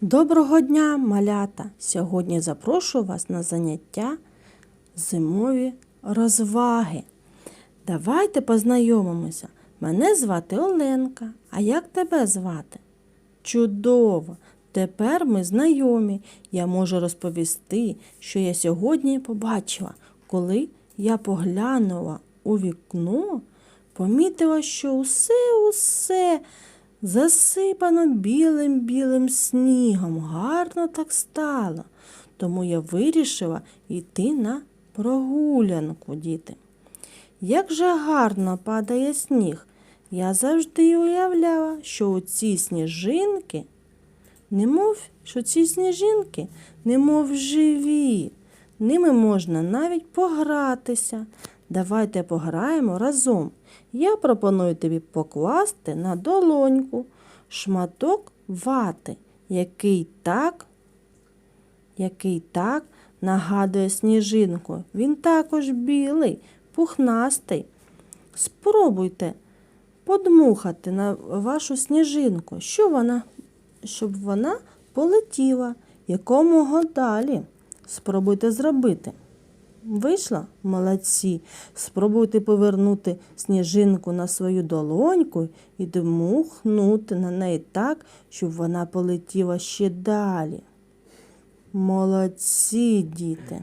Доброго дня, малята! Сьогодні запрошую вас на заняття зимові розваги. Давайте познайомимося. Мене звати Оленка. А як тебе звати? Чудово! Тепер ми знайомі. Я можу розповісти, що я сьогодні побачила, коли я поглянула у вікно, помітила, що усе, усе засипано білим білим снігом. Гарно так стало. Тому я вирішила йти на прогулянку, діти. Як же гарно падає сніг. Я завжди уявляла, що у ці сніжинки, немов що ці сніжинки, немов живі. Ними можна навіть погратися. Давайте пограємо разом. Я пропоную тобі покласти на долоньку шматок вати, який так, який так нагадує сніжинку. Він також білий, пухнастий. Спробуйте подмухати на вашу сніжинку, що вона, щоб вона полетіла якомога далі. Спробуйте зробити. Вийшла? Молодці. Спробуйте повернути сніжинку на свою долоньку і дмухнути на неї так, щоб вона полетіла ще далі. Молодці, діти.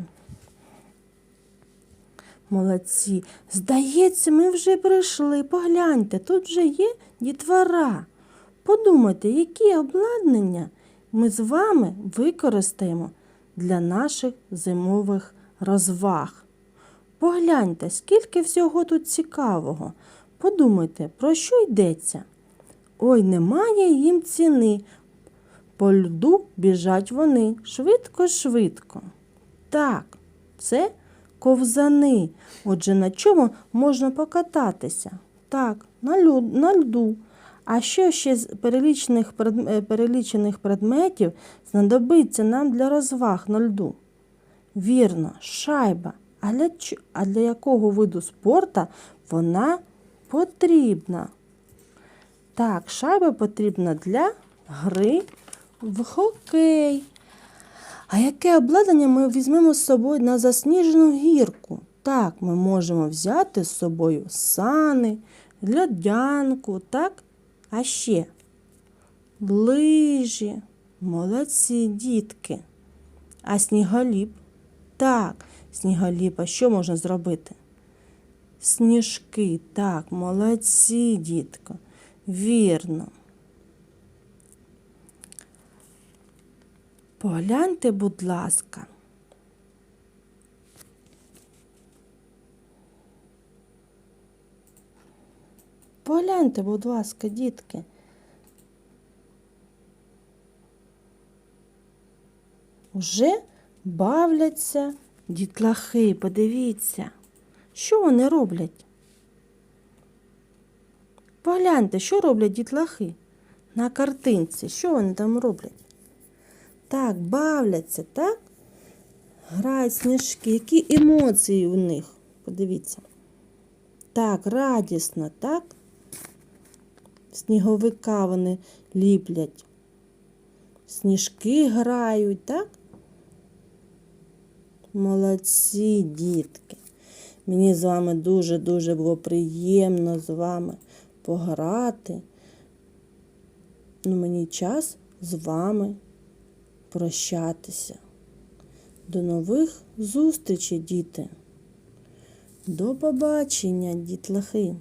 Молодці. Здається, ми вже прийшли. Погляньте, тут вже є дітвора. Подумайте, які обладнання ми з вами використаємо для наших зимових розваг. Погляньте, скільки всього тут цікавого. Подумайте, про що йдеться? Ой, немає їм ціни. По льду біжать вони швидко-швидко. Так, це ковзани. Отже, на чому можна покататися? Так, на, лю- на льду. А що ще з перелічених, е, перелічених предметів знадобиться нам для розваг на льду? Вірно, шайба. А для, а для якого виду спорта вона потрібна? Так, шайба потрібна для гри в хокей. А яке обладнання ми візьмемо з собою на засніжену гірку? Так, ми можемо взяти з собою сани, льодянку, так? А ще лижі. Молодці дітки. А сніголіп? Так, сніголіп, а що можна зробити? Сніжки, так, молодці, дітко. Вірно. Погляньте, будь ласка. Погляньте, будь ласка, дітки. Уже бавляться дітлахи, подивіться, що вони роблять. Погляньте, що роблять дітлахи на картинці, що вони там роблять. Так, бавляться, так? Грають сніжки. Які емоції у них? Подивіться. Так, радісно, так? Сніговика вони ліплять. Сніжки грають, так? Молодці, дітки. Мені з вами дуже-дуже було приємно з вами пограти. Ну, мені час з вами прощатися. До нових зустрічей, діти. До побачення, дітлахи.